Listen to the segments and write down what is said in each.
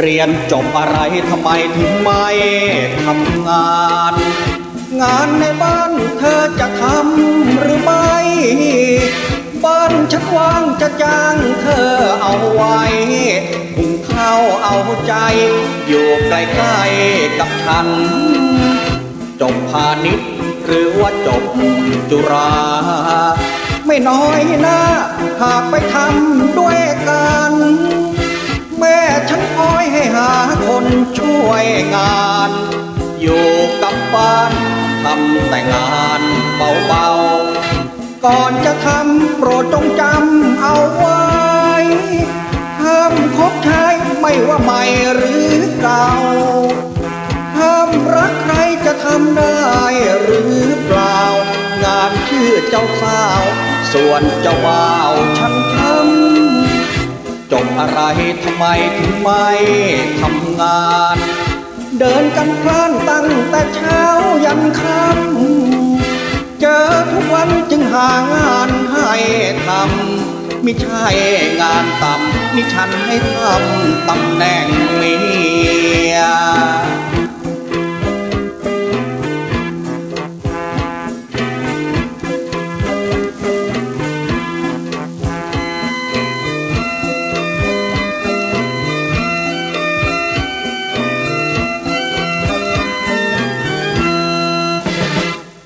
เรียนจบอะไรทำไมถึงไม่ทำงาน งานในบ้านเธอจะทำหรือไม่ บ้านฉันว่างจะจ้างเธอเอาไว้หุงข้าวเอาใจ อยู่ใกล้ๆกับฉัน จบพาณิชย์หรือว่าจบจุฬาไม่น้อยนะหากไปทำด้วยกัน ช่วยงาน อยู่กับบ้านทำแต่งานเบาๆ ก่อนจะทำโปรดจงจำเอาไว้ห้ามคบชายไม่ว่าใหม่หรือเก่าห้ามรักใครจะทำได้หรือเปล่า งานชื่อเจ้าสาว ส่วนเจ้าบ่าวฉันทำจบอะไรทำไมถึงไม่ทำงาน เดินกันพล่านตั้งแต่เช้ายันค่ำเจอทุกวันจึงหางานให้ทำมิใช่งานต่ำมิฉันให้ทำตำแหน่งเ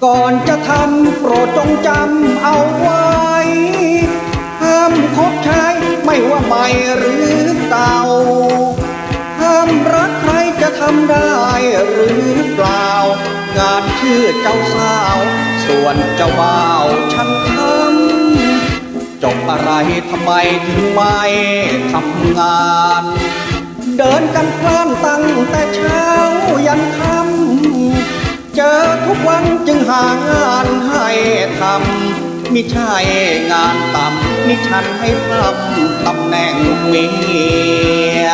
ก่อนจะทำโปรดจงจำเอาไว้ห้ามคบชายไม่ว่าใหม่หรือเก่าห้ามรักใครจะทำได้หรือเปล่า งานชื่อเจ้าสาว ส่วนเจ้าบ่าวฉันทำจบอะไรทำไมถึงไม่ทำงาน เดินกันพล่านตั้งแต่เช้ายันค่ำ เจอทุกวันจึงหางานให้ทำมิใช่งานต่ำมิฉันให้ทำตำแหน่งเมีย